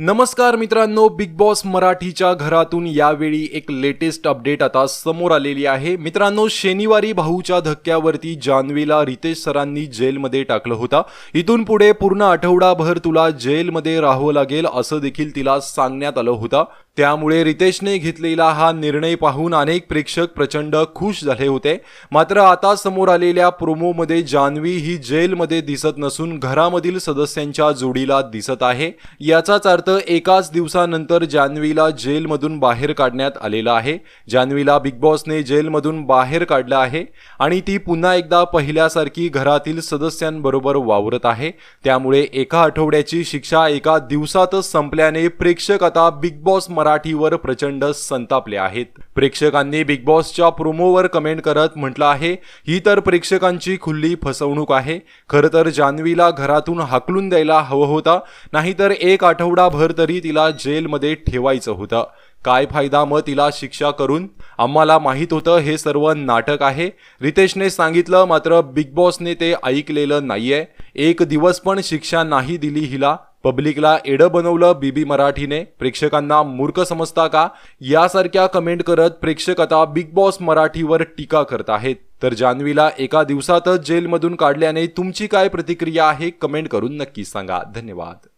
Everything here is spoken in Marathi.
नमस्कार मित्रांनो बिग बॉस मराठीच्या घरातून यावेळी एक लेटेस्ट अपडेट आता समोर आलेली आहे. मित्रांनो शनिवारी भाऊच्या धक्क्यावरती जान्हवीला रितेश सरांनी जेलमध्ये टाकलं होता. इथून पुढे पूर्ण आठवडाभर तुला जेलमध्ये राहावं लागेल असं देखील तिला सांगण्यात आलं होतं. त्यामुळे रितेशने घेतलेला हा निर्णय पाहून अनेक प्रेक्षक प्रचंड खुश झाले होते. मात्र आता समोर आलेल्या प्रोमोमध्ये जान्हवी ही जेलमध्ये दिसत नसून घरामधील सदस्यांच्या जोडीला दिसत आहे. याचाच अर्थ एकाच दिवसानंतर जान्हवीला जेलमधून बाहेर काढण्यात आलेला आहे. जान्हवीला बिग बॉसने जेलमधून बाहेर काढलं आहे आणि ती पुन्हा एकदा पहिल्यासारखी घरातील सदस्यांबरोबर वावरत आहे. त्यामुळे एका आठवड्याची शिक्षा एका दिवसातच संपल्याने प्रेक्षक आता बिग बॉस मराठीवर प्रचंड संतापले आहेत. प्रेक्षकांनी बिग बॉसच्या प्रोमोवर कमेंट करत म्हटलं आहे ही तर प्रेक्षकांची खुल्ली फसवणूक आहे. खरं तर जान्हवीला घरातून हाकलून द्यायला हवं होतं. नाहीतर एक आठवडाभर तरी तिला जेलमध्ये ठेवायचं होतं. काय फायदा मग तिला शिक्षा करून? आम्हाला माहीत होतं हे सर्व नाटक आहे. रितेशने सांगितलं मात्र बिग बॉसने ते ऐकलेलं नाहीये. एक दिवस पण शिक्षा नाही दिली हिला. पब्लिकला एडं बनवलं बीबी मराठीने. प्रेक्षकांना मूर्ख समजता का? यासारख्या कमेंट करत प्रेक्षक आता बिग बॉस मराठीवर टीका करत आहेत. तर जान्हवीला एका दिवसातच जेलमधून काढल्याने तुमची काय प्रतिक्रिया आहे? कमेंट करून नक्की सांगा. धन्यवाद.